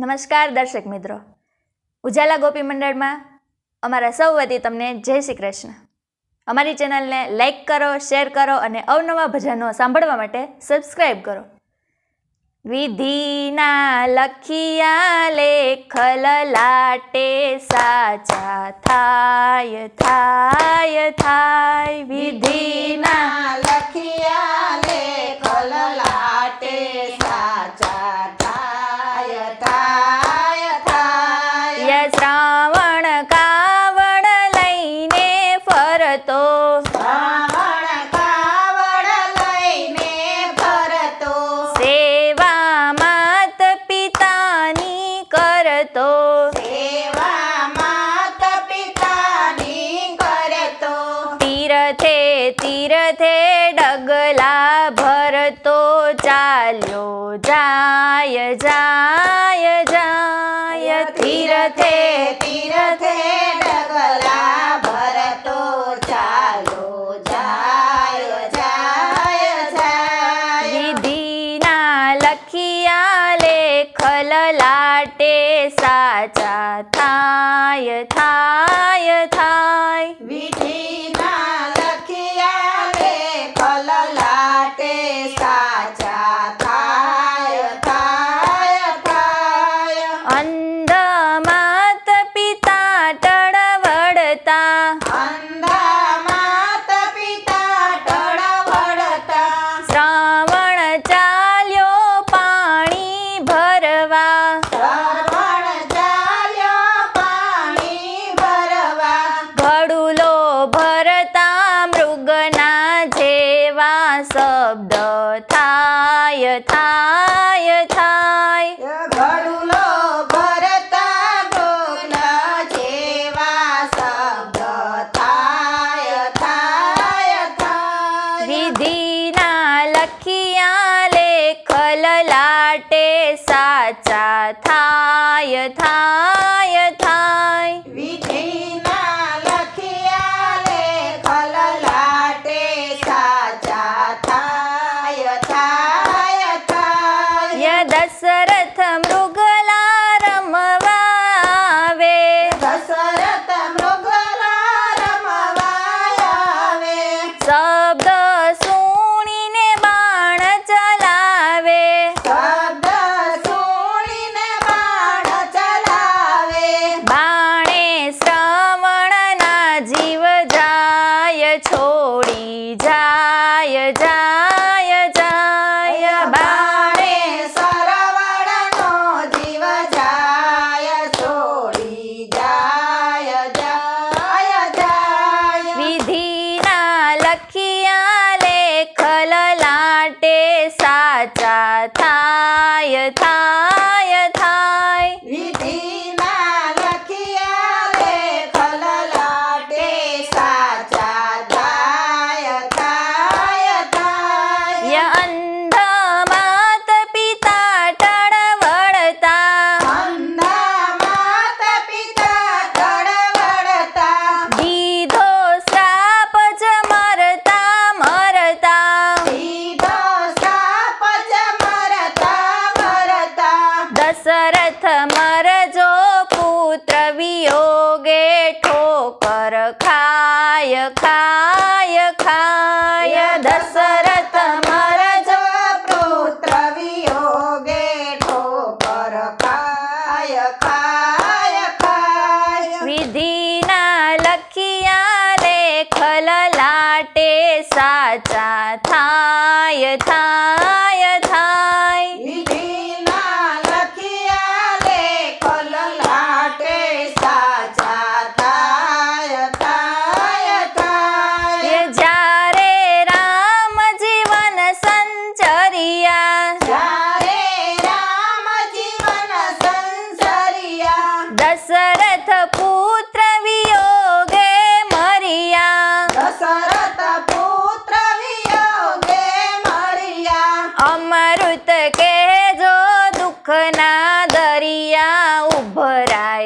નમસ્કાર દર્શક મિત્રો. ઉજાલા ગોપી મંડળમાં અમારા સૌ વતી તમને જય શ્રી કૃષ્ણ. અમારી ચેનલને લાઇક કરો શેર કરો અને અવનવા ભજનો સાંભળવા માટે સબસ્ક્રાઈબ કરો. વિધિના લખિયા લેખલ લાટે સાચા થાય થાય થાય. વિધિના લખિયા લેખલ या श्रावण कावड लईने फरतो। सेवा मात पितानी करतो। तीरथे तीरथे डगला भरतो। चालो जाय। तीरथे तीरथे डगला भरतो चालो जाय जाय जाय. दीना लखिया लेखल साचा थाय મૃગના જેવા શબ્દ થાય થાય થાય. ઘડુલો ભરતા ઢોલ જેવા શબ્દ થાય થાય થાય. વિધિના લખિયા લાટે સાચા થાય થાય. જાય જાય જાય બાણે સરવણનો જીવ જાય છોડી જાય જાય જાય. વિધિના લખિયા લેખલ લાટે સાચા થાય થાય દશરથ મરજો પુત્ર વિયોગે ઠોકર ખાય ખાય. લેખલ લાટે સાચા થાય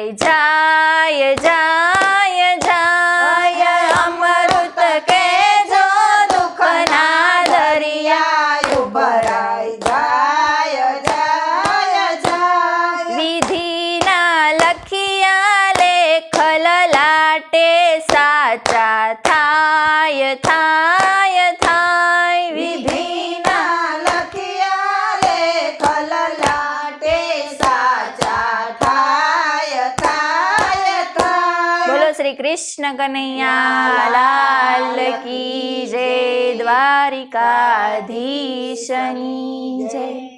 ઉભરાય જાય જાય કૃષ્ણ કનૈયા લાલ કી જય દ્વારિકાધીશની જય